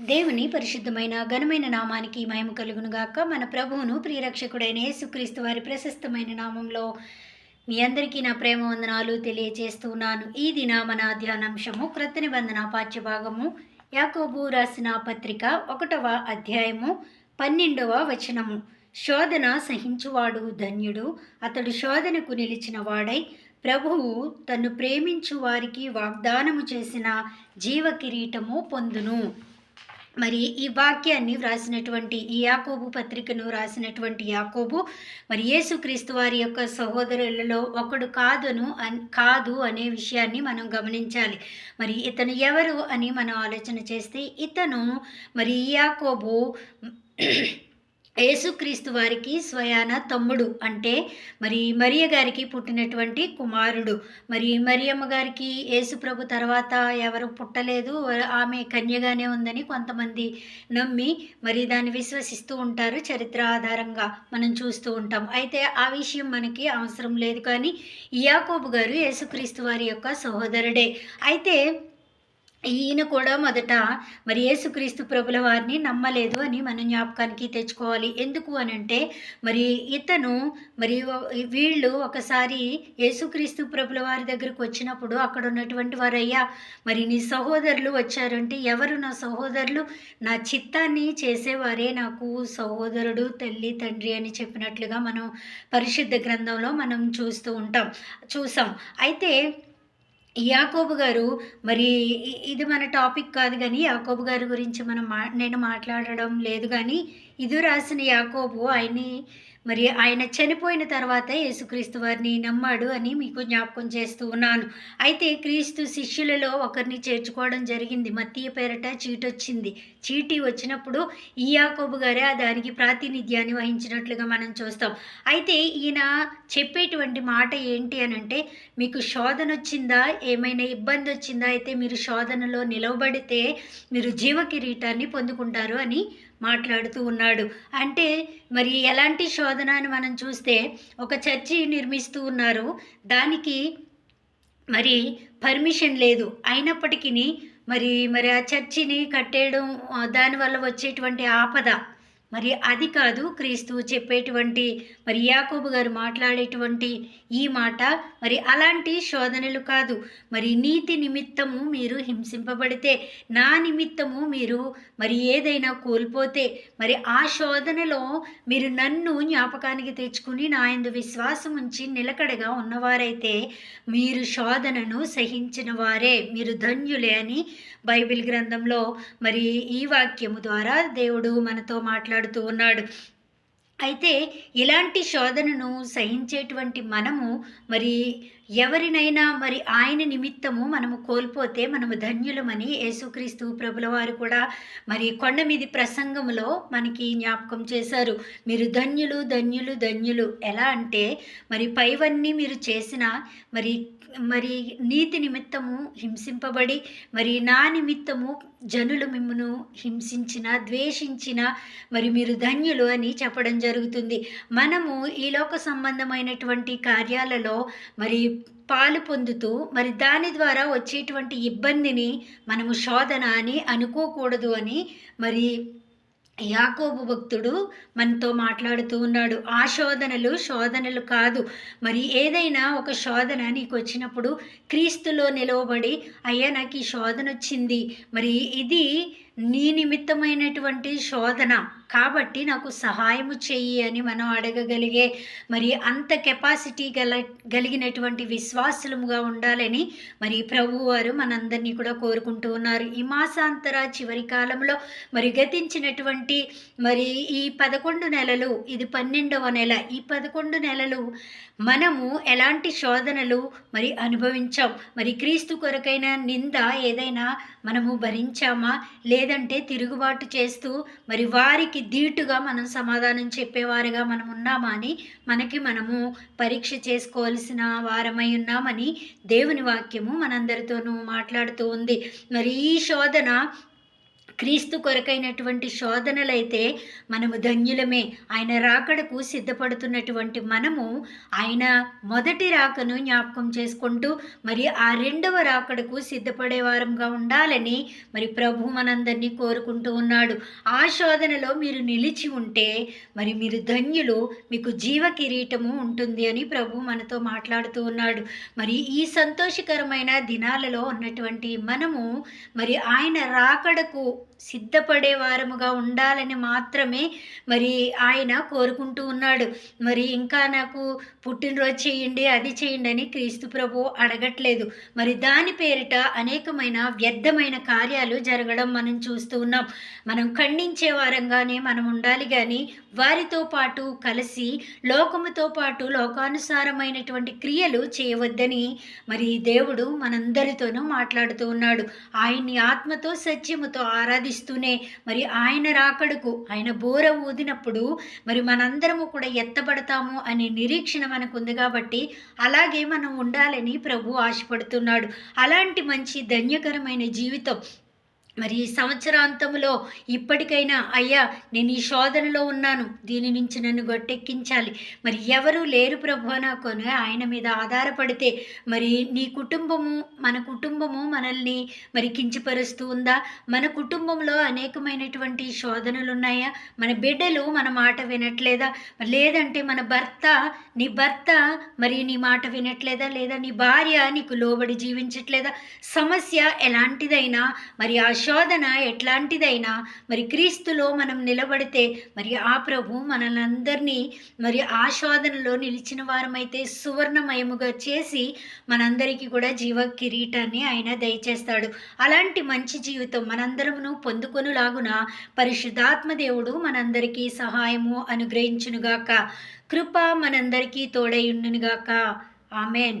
దేవుని పరిశుద్ధమైన ఘనమైన నామానికి మహిమ కలుగునుగాక. మన ప్రభువును ప్రియరక్షకుడైన యేసుక్రీస్తు వారి ప్రశస్తమైన నామంలో మీ అందరికీ నా ప్రేమ వందనాలు తెలియజేస్తున్నాను ఈ దిన మన ధ్యానాంశము క్రొత్త నిబంధన పాఠ్యభాగము యాకోబు రాసిన పత్రిక ఒకటవ అధ్యాయము పన్నెండవ వచనము. శోధన సహించువాడు ధన్యుడు అతడు శోధనకు నిలిచిన వాడై ప్రభువు తన్ను ప్రేమించు వారికి వాగ్దానము చేసిన జీవ కిరీటము పొందును. మరి ఈ వాక్యాన్ని వ్రాసినటువంటి ఈ యాకోబు పత్రికను రాసినటువంటి యాకోబు మరి యేసుక్రీస్తు వారి యొక్క సహోదరులలో ఒకడు కాదును అన్ కాదు అనే విషయాన్ని మనం గమనించాలి. మరి ఇతను ఎవరు అని మనం ఆలోచన చేస్తే ఇతను మరి ఈ యాకోబు యేసుక్రీస్తు వారికి స్వయాన తమ్ముడు అంటే మరి మరియ గారికి పుట్టినటువంటి కుమారుడు. మరి మరియమ్మ గారికి యేసు ప్రభు తర్వాత ఎవరు పుట్టలేదు. ఆమె కన్యగానే ఉందని కొంతమంది నమ్మి మరి దాన్ని విశ్వసిస్తూ ఉంటారు చరిత్ర ఆధారంగా మనం చూస్తూ ఉంటాం. అయితే ఆ విషయం మనకి అవసరం లేదు కానీ యాకోబు గారు యేసుక్రీస్తు వారి యొక్క సహోదరుడే. అయితే ఈయన కూడా మొదట మరి యేసుక్రీస్తు ప్రభుల వారిని నమ్మలేదు అని మనం జ్ఞాపకానికి తెచ్చుకోవాలి. ఎందుకు అని అంటే మరి ఇతను మరి వీళ్ళు ఒకసారి యేసుక్రీస్తు ప్రభుల వారి దగ్గరకు వచ్చినప్పుడు అక్కడ ఉన్నటువంటి వారయ్యా మరి నీ సహోదరులు వచ్చారంటే ఎవరు నా సహోదరులు? నా చిత్తాన్ని చేసేవారే నాకు సహోదరుడు తల్లి తండ్రి అని చెప్పినట్లుగా మనం పరిశుద్ధ గ్రంథంలో మనం చూస్తూ ఉంటాం చూసాం. అయితే యాకోబు గారు మరి ఇది మన టాపిక్ కాదు కానీ యాకోబు గారి గురించి మనం మా నేను మాట్లాడడం లేదు కానీ ఇది రాసిన యాకోబు ఆయన్ని మరి ఆయన చనిపోయిన తర్వాత యేసుక్రీస్తు వారిని నమ్మాడు అని మీకు జ్ఞాపకం చేస్తూ ఉన్నాను. అయితే క్రీస్తు శిష్యులలో ఒకరిని చేర్చుకోవడం జరిగింది. మత్తీయ పేరట చీటి వచ్చింది చీటీ వచ్చినప్పుడు ఈ యాకోబు గారే దానికి ప్రాతినిధ్యాన్ని వహించినట్లుగా మనం చూస్తాం. అయితే ఈయన చెప్పేటువంటి మాట ఏంటి అని అంటే మీకు శోధన వచ్చిందా? ఏమైనా ఇబ్బంది వచ్చిందా? అయితే మీరు శోధనలో నిలవబడితే మీరు జీవ కిరీటాన్ని పొందుకుంటారు అని మాట్లాడుతూ ఉన్నాడు. అంటే మరి ఎలాంటి శోధన అని మనం చూస్తే ఒక చర్చి నిర్మిస్తూ ఉన్నారు. దానికి మరి పర్మిషన్ లేదు. అయినప్పటికీ మరి మరి ఆ చర్చిని కట్టేయడం దానివల్ల వచ్చేటువంటి ఆపద మరి అది కాదు క్రీస్తు చెప్పేటువంటి మరి యాకోబు గారు మాట్లాడేటువంటి ఈ మాట. మరి అలాంటి శోధనలు కాదు. మరి నీతి నిమిత్తము మీరు హింసింపబడితే నా నిమిత్తము మీరు మరి ఏదైనా కోల్పోతే మరి ఆ శోధనలో మీరు నన్ను జ్ఞాపకానికి తెచ్చుకుని నా ఎందు విశ్వాసం ఉంచి నిలకడగా ఉన్నవారైతే మీరు శోధనను సహించిన వారే. మీరు ధన్యులే అని బైబిల్ గ్రంథంలో మరి ఈ వాక్యము ద్వారా దేవుడు మనతో మాట్లాడు మాట్లాడుతూ ఉన్నాడు. అయితే ఇలాంటి శోధనను సహించేటువంటి మనము మరి ఎవరినైనా మరి ఆయన నిమిత్తము మనము కోల్పోతే మనము ధన్యులమని యేసుక్రీస్తు ప్రభుల వారు కూడా మరి కొండ మీది ప్రసంగంలో మనకి జ్ఞాపకం చేశారు. మీరు ధన్యులు ధన్యులు ధన్యులు ఎలా అంటే మరి పైవన్నీ మీరు చేసిన మరి మరి నీతి నిమిత్తము హింసింపబడి మరి నా నిమిత్తము జనులు మిమ్మను హింసించిన ద్వేషించిన మరి మీరు ధన్యులు అని చెప్పడం జరుగుతుంది. మనము ఈ లోక సంబంధమైనటువంటి కార్యాలలో మరి పాలు పొందుతూ మరి దాని ద్వారా వచ్చేటువంటి ఇబ్బందిని మనము శోధన అని అనుకోకూడదు అని మరి యాకోబు భక్తుడు మనతో మాట్లాడుతూ ఉన్నాడు. ఆ శోధనలు శోధనలు కాదు. మరి ఏదైనా ఒక శోధన నీకు వచ్చినప్పుడు క్రీస్తులో నిలవబడి అయ్యా నాకు ఈ శోధన వచ్చింది. మరి ఇది నీ నిమిత్తమైనటువంటి శోధన. కాబట్టి నాకు సహాయము చెయ్యి అని మనం అడగగలిగే మరి అంత కెపాసిటీ గల కలిగినటువంటి విశ్వాసులముగా ఉండాలని మరి ప్రభు వారు మనందరినీ కూడా కోరుకుంటూ ఉన్నారు. ఈ మాసాంతర చివరి కాలంలో మరి గతించినటువంటి మరి ఈ పదకొండు నెలలు ఇది పన్నెండవ నెల ఈ పదకొండు నెలలు మనము ఎలాంటి శోధనలు మరి అనుభవించాం? మరి క్రీస్తు కొరకైన నింద ఏదైనా మనము భరించామా? లేదంటే తిరుగుబాటు చేస్తూ మరి వారికి ధీటుగా మనం సమాధానం చెప్పేవారుగా మనం ఉన్నామా అని మనకి మనము పరీక్ష చేసుకోవాల్సిన వారమై ఉన్నామని దేవుని వాక్యము మనందరితోనూ మాట్లాడుతూ ఉంది. మరి ఈ శోధన క్రీస్తు కొరకైనటువంటి శోధనలైతే మనము ధన్యులమే. ఆయన రాకడకు సిద్ధపడుతున్నటువంటి మనము ఆయన మొదటి రాకను జ్ఞాపకం చేసుకుంటూ మరి ఆ రెండవ రాకడకు సిద్ధపడే వారంగా ఉండాలని మరి ప్రభు మనందరినీ కోరుకుంటూ ఉన్నాడు. ఆ శోధనలో మీరు నిలిచి ఉంటే మరి మీరు ధన్యులు మీకు జీవ కిరీటము ఉంటుంది అని ప్రభు మనతో మాట్లాడుతూ ఉన్నాడు. మరి ఈ సంతోషకరమైన దినాలలో ఉన్నటువంటి మనము మరి ఆయన రాకడకు సిద్ధపడే వారముగా ఉండాలని మాత్రమే మరి ఆయన కోరుకుంటూ ఉన్నాడు. మరి ఇంకా నాకు పుట్టినరోజు చేయండి అది చేయండి అని క్రీస్తు ప్రభు అడగట్లేదు. మరి దాని పేరిట అనేకమైన వ్యర్థమైన కార్యాలు జరగడం మనం చూస్తూ ఉన్నాం. మనం ఖండించే వారంగానే మనం ఉండాలి కానీ వారితో పాటు కలిసి లోకముతో పాటు లోకానుసారమైనటువంటి క్రియలు చేయవద్దని మరి దేవుడు మనందరితోనూ మాట్లాడుతూ ఉన్నాడు. ఆయన్ని ఆత్మతో సత్యముతో ఆరాధిస్తూనే మరి ఆయన రాకడకు ఆయన బోర ఊదినప్పుడు మరి మనందరము కూడా ఎత్తబడతాము అనే నిరీక్షణ మనకు ఉంది కాబట్టి అలాగే మనం ఉండాలని ప్రభు ఆశపడుతున్నాడు. అలాంటి మంచి ధన్యకరమైన జీవితం మరి ఈ సంవత్సరాంతంలో ఇప్పటికైనా అయ్యా నేను ఈ శోధనలో ఉన్నాను. దీని నుంచి నన్ను గొట్టెక్కించాలి. మరి ఎవరు లేరు ప్రభు నాకొని ఆయన మీద ఆధారపడితే మరి నీ కుటుంబము మన కుటుంబము మనల్ని మరి కించిపరుస్తూ ఉందా? మన కుటుంబంలో అనేకమైనటువంటి శోధనలు ఉన్నాయా మన బిడ్డలు మన మాట వినట్లేదా? లేదంటే మన భర్త నీ భర్త మరి నీ మాట వినట్లేదా? లేదా నీ భార్య నీకు లోబడి జీవించట్లేదా? సమస్య ఎలాంటిదైనా మరి ఆ శోధన ఎట్లాంటిదైనా మరి క్రీస్తులో మనం నిలబడితే మరి ఆ ప్రభు మనలందరినీ మరి ఆ శోధనలో నిలిచిన వారమైతే సువర్ణమయముగా చేసి మనందరికీ కూడా జీవ కిరీటాన్ని ఆయన దయచేస్తాడు. అలాంటి మంచి జీవితం మనందరమును పొందుకొనులాగున పరిశుద్ధాత్మ దేవుడు మనందరికీ సహాయము అనుగ్రహించునుగాక. కృప మనందరికీ తోడయుండునుగాక ఆమెన్.